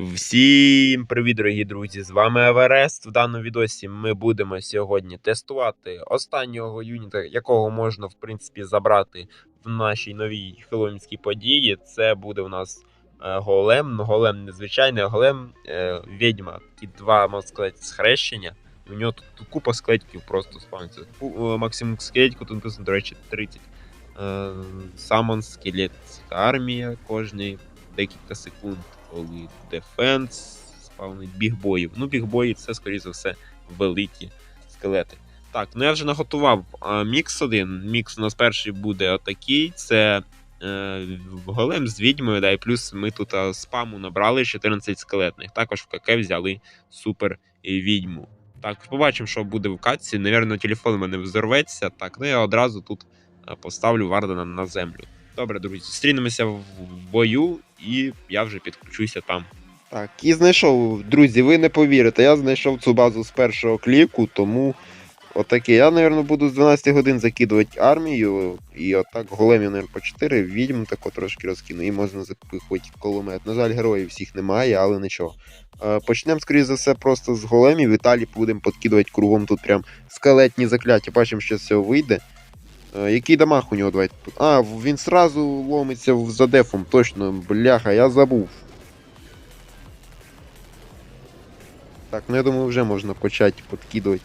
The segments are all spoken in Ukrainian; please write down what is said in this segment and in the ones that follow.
Всім привіт, дорогі друзі! З вами Еверест. В даному відосі ми будемо сьогодні тестувати останнього юніта, якого можна в принципі забрати в нашій новій хеллоуінській події. Це буде у нас е, голем. Ну, голем незвичайний, голем е, відьма. Такі два, можна сказати, схрещення. У нього тут, тут купа скелетів просто спавниться. Е, Максимум скелетів тут написано, до речі, 30. Е, Самон скелет армія кожні декілька секунд, коли дефенс спавнить бігбоїв. Ну, бігбої це, скоріше за все, великі скелети. Так, ну я вже наготував а, мікс один. Мікс у нас перший буде отакий. Це е, голем з відьмою, да, і плюс ми тут а, спаму набрали 14 скелетних. Також в КК взяли супер відьму. Так, побачимо, що буде в катці. Навірно, телефон у мене взорветься. Так, ну я одразу тут поставлю Вардена на землю. Добре, друзі, зустрінемося в бою, і я вже підключуся там. Так, і знайшов, друзі, ви не повірите, я знайшов цю базу з першого кліку, тому отаке. Я, мабуть, буду з 12 годин закидувати армію, і отак големів, мабуть, по 4, відьм тако трошки розкину, і можна запихувати кулемет. На жаль, героїв всіх немає, але нічого. Е, Почнемо, скоріш за все, просто з големів, і далі будемо подкидувати кругом тут прям скелетні закляття. Бачимо, що з цього вийде. Е, Який дамаг у нього давайте тут? А, він сразу ломиться за дефом, точно, бляха, я забув. Так, ну я думаю, вже можна почати подкидувати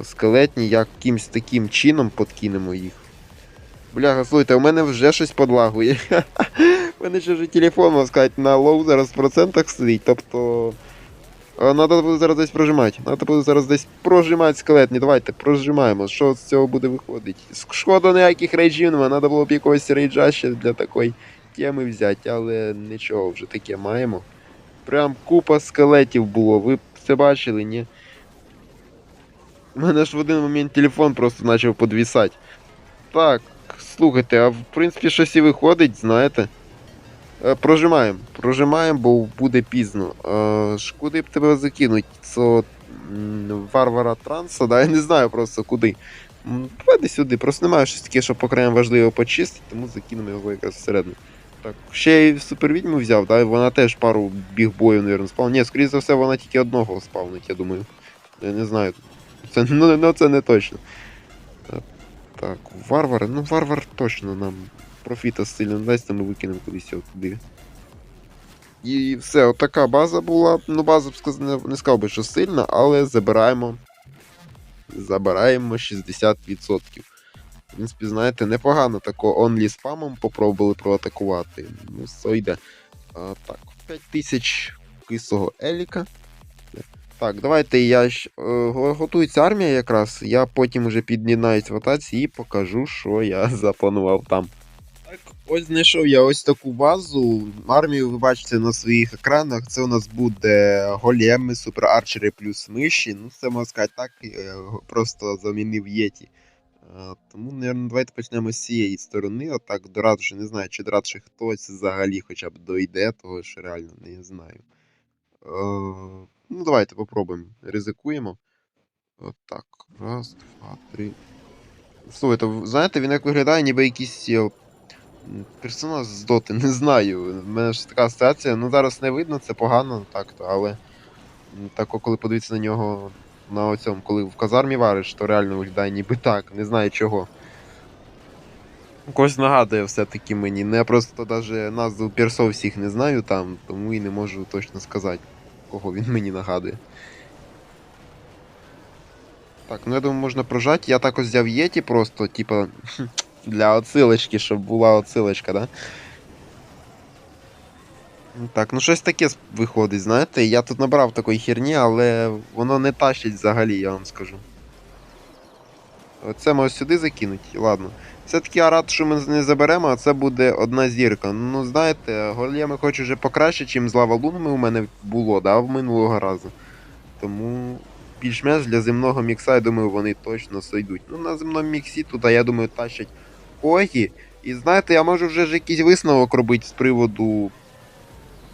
е, скелетні, якимсь таким чином подкинемо їх. Бляха, слухайте, у мене вже щось подлагує. У мене ще вже телефон, можна сказати, на лоу зараз в процентах стоїть. Тобто. Надо буде зараз десь прожимати. Надо буде зараз десь прожимати скелетні. Давайте прожимаємо. Що з цього буде виходити? Шкода ніяких рейджів нема, треба було б якогось рейджа ще для такої теми взяти, але нічого, вже таке маємо. Прям купа скелетів було, ви це бачили, ні? У мене ж в один момент телефон просто почав подвісати. Так, слухайте, а в принципі щось і виходить, знаєте. Е, Прожимаємо, прожимаємо, бо буде пізно. Е, куди б тебе закинуть? Це варвара транса, да? Я не знаю просто куди. Давай сюди, просто немає щось таке, що окремо важливо почистити, тому закинемо його якраз всередину. Так, ще й супервідьму взяв, да? Вона теж пару бігбоїв, мабуть, спав. Ні, скоріше за все, вона тільки одного спавнить, я думаю. Я не знаю. Це, ну, ну, це не точно. Так, так, варвар, ну варвар точно нам профіта сильно не дасть, то ми викинемо кудись його туди. І все, отака база була. Ну, база б сказ- не, сказав би, що сильна, але забираємо. Забираємо 60%. В принципі, знаєте, непогано тако онлі спамом попробували проатакувати. Ну, все йде. А, так, 5000 кислого еліка. Так, давайте я ж. Е, готується армія якраз. Я потім вже під'єднаюсь в атаці і покажу, що я запланував там. Ось знайшов я ось таку базу. Армію ви бачите на своїх екранах. Це у нас буде големи, суперарчери плюс миші. Ну, це можна сказати так, е, просто замінив Єті. Е, Тому, мабуть, давайте почнемо з цієї сторони. Отак до Радши, не знаю, чи до Радши хтось взагалі хоча б дойде, того що реально не знаю. Е, Ну, давайте попробуємо. Ризикуємо. Отак. Раз, два, три. Слухайте, знаєте, він як виглядає, ніби якийсь персонаж з доти, не знаю. У мене ж така асоціація. Ну зараз не видно, це погано, так то, але так, коли подивитися на нього на оцьому, коли в казармі вариш, то реально виглядає ніби так, не знаю чого. Когось нагадує все-таки мені. Ну я просто навіть назву персов всіх не знаю там, тому і не можу точно сказати, кого він мені нагадує. Так, ну я думаю, можна прожати. Я також взяв Єті просто, типа, для отсилочки, щоб була отсилочка, да? Ну, Так, ну щось таке виходить, знаєте. Я тут набрав такої херні, але воно не тащить взагалі, я вам скажу. Оце ми ось сюди закинуть, ладно. Все-таки я рад, що ми не заберемо, а це буде одна зірка. Ну, знаєте, големи хоч уже покраще, ніж з лавалунами у мене було, да, в минулого разу. Тому більш-менш для земного мікса, я думаю, вони точно сойдуть. Ну, на земному міксі туди, я думаю, тащать огі. І знаєте, я можу вже ж якийсь висновок робити з приводу.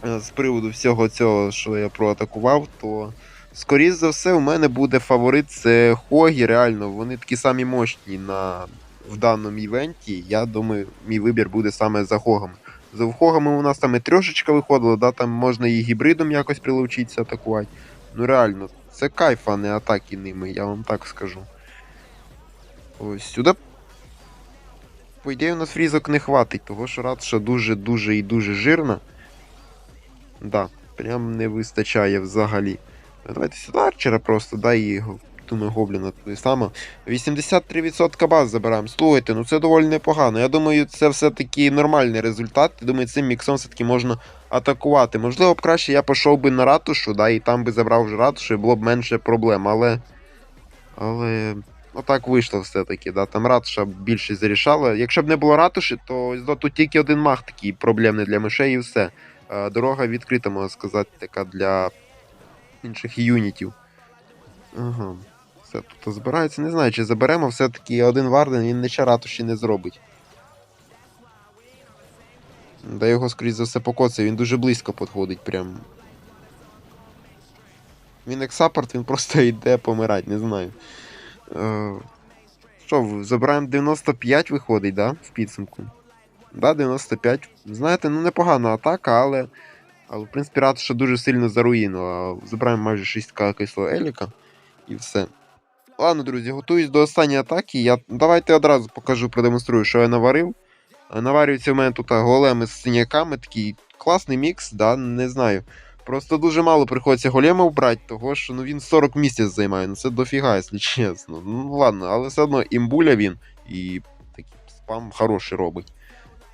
е, З приводу всього цього, що я проатакував, то. Скоріше за все, у мене буде фаворит це Хогі. Реально, вони такі самі мощні на, в даному івенті. Я думаю, мій вибір буде саме за Хогом. За вхогами у нас там і трьошечка виходила, да, там можна і гібридом якось прилучитися атакувати. Ну реально, це кайф, а не атаки ними, я вам так скажу. Ось сюди. По ідеї, у нас фрізок не хватить, того що ратша дуже-дуже і дуже жирна. Да, прям не вистачає взагалі. Давайте сюди арчера просто, да, і. Думаю, гобліна туди само. 83% баз забираємо. Слухайте, ну це доволі непогано. Я думаю, це все-таки нормальний результат. Я думаю, цим міксом все-таки можна атакувати. Можливо б краще я пішов би на ратушу, да, і там би забрав вже ратушу, і було б менше проблем, але. Але. Отак вийшло все-таки, да. Там ратуша більше зарішала. Якщо б не було ратуші, то тут тільки один мах такий проблемний для мишей і все. Е, Дорога відкрита, можна сказати, така для інших юнітів. Ага. Все тут збирається. Не знаю, чи заберемо все-таки один Варден, він нічого ратуші не зробить. Да його, скоріш за все, покоцає, він дуже близько підходить прям. Він як саппорт, він просто йде помирать, не знаю. Е, що, забираємо 95 виходить, да? В підсумку. Да, 95. Знаєте, ну непогана атака, але. Але, в принципі, ратуша дуже сильно заруїнила. Забираємо майже 6к кислого Еліка. І все. Ладно, друзі, готуюсь до останньої атаки. Я... Давайте одразу покажу, продемонструю, що я наварив. Е, Наварюється у мене тут големи з синяками, такий класний мікс, да, не знаю. Просто дуже мало приходиться големів брати, того що ну, він 40 місяць займає. Ну це дофіга, якщо чесно. Ну ладно, але все одно імбуля він і такий спам хороший робить.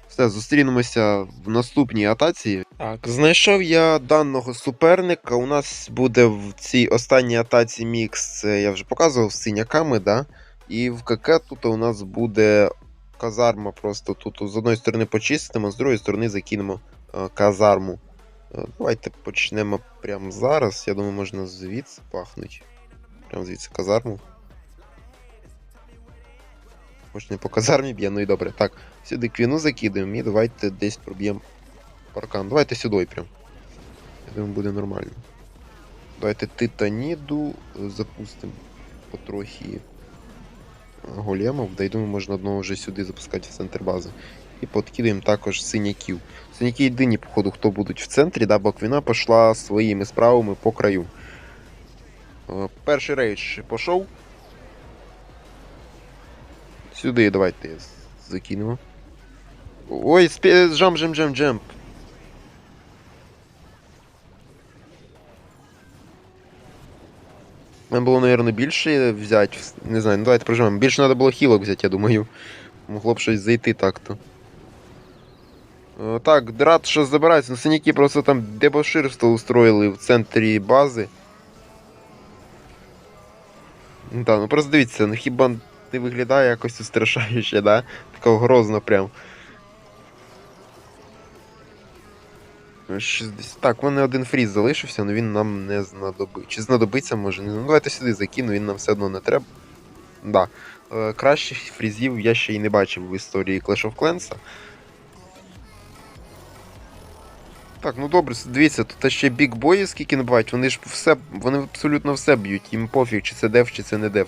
Все, зустрінемося в наступній атаці. Так, знайшов я даного суперника. У нас буде в цій останній атаці мікс, я вже показував з синяками, да? І в КК тут у нас буде казарма просто тут з одної сторони почистимо, з другої сторони закинемо е, казарму. Е, Давайте почнемо прямо зараз. Я думаю, можна звідси пахнуть. Прямо звідси казарму. Хоч не по казармі б'є, ну і добре. Так, сюди квіну закидаємо і давайте десь проб'ємо паркан. Давайте сюди прям. Я думаю, буде нормально. Давайте титаніду е, запустимо потрохи големов. Да, думаю, можна одного вже сюди запускати в центр бази. І подкидаємо також синяків. Синяки єдині, походу, хто будуть в центрі, да, бо квіна пішла своїми справами по краю. Е, Перший рейдж пішов. Сюди давайте закинемо. Ой, спе... жамп, жамп, жамп, жамп. Нам було, наверное, більше взяти. Не знаю, ну давайте прожмемо. Більше треба було хілок взяти, я думаю. Могло б щось зайти так-то. Е, Так, драт що забирається. Ну, синяки просто там дебоширство устроїли в центрі бази. Ну Так, ну просто дивіться, ну хіба не виглядає якось устрашаюче, да? Такого грозно прям. Ну, 60... Так, в мене один фріз залишився, але він нам не знадобиться. Чи знадобиться, може? Ну, давайте сюди закину, він нам все одно не треба. Да. Е, кращих фрізів я ще й не бачив в історії Clash of Clans. Так, ну добре, дивіться, тут ще бікбої скільки не бувають, вони ж все, вони абсолютно все б'ють, їм пофіг, чи це деф, чи це не деф.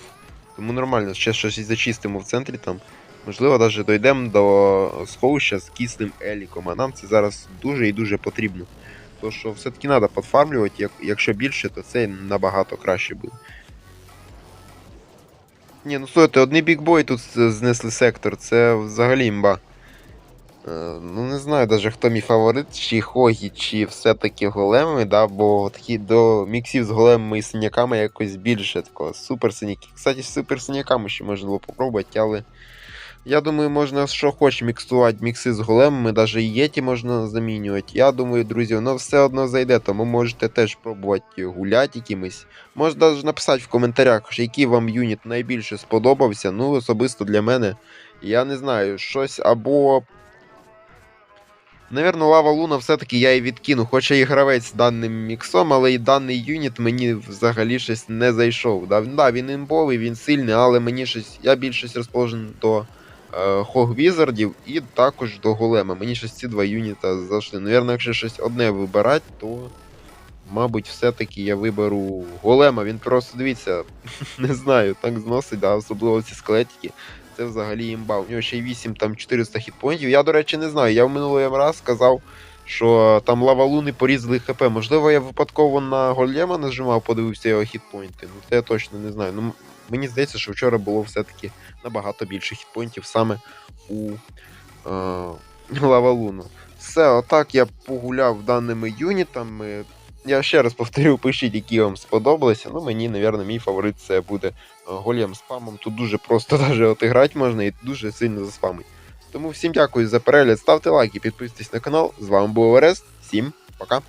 Тому нормально, ще щось зачистимо в центрі там. Можливо, навіть дійдемо до сховища з кислим еліком, а нам це зараз дуже і дуже потрібно. То що все-таки треба подфармлювати, як, якщо більше, то це набагато краще буде. Ні, ну слухайте, одні бікбої тут знесли сектор, це взагалі імба. Е, Ну, не знаю даже хто мій фаворит, чи Хогі, чи все-таки големи, да, бо такі до міксів з големами і синяками якось більше такого супер. Кстати, з супер синяками ще можна було попробувати, але я думаю, можна що хоч міксувати мікси з големами, навіть і єті можна замінювати. Я думаю, друзі, воно все одно зайде, тому можете теж пробувати гуляти якимись. Можна навіть написати в коментарях, який вам юніт найбільше сподобався. Ну, особисто для мене. Я не знаю, щось або Навірно, лава Луна все-таки я і відкину, хоча і гравець даним міксом, але і даний юніт мені взагалі щось не зайшов. Да, да, він імбовий, він сильний, але мені щось. Я більшість розположений до е, Хог Візардів і також до Голема. Мені щось ці два юніта зайшли. Навірно, якщо щось одне вибирати, то. Мабуть, все-таки я виберу голема. Він просто дивіться, не знаю, так зносить, да, особливо ці скелетики. Це взагалі імба. У нього ще й 8 там 400 хітпоінтів. Я, до речі, не знаю. Я в минулий раз сказав, що там лавалуни порізали ХП. Можливо, я випадково на голема нажимав, подивився його хітпоінти. Ну це я точно не знаю. Ну, мені здається, що вчора було все-таки набагато більше хітпоінтів саме у е, лавалуну. Все, отак я погуляв даними юнітами. Я ще раз повторю, пишіть, які вам сподобалися. Ну, мені, мабуть, мій фаворит це буде голєм спамом. Тут дуже просто даже отиграти можна і дуже сильно заспамить. Тому всім дякую за перегляд, ставте лайки, підписуйтесь на канал. З вами був Орест. Всім пока.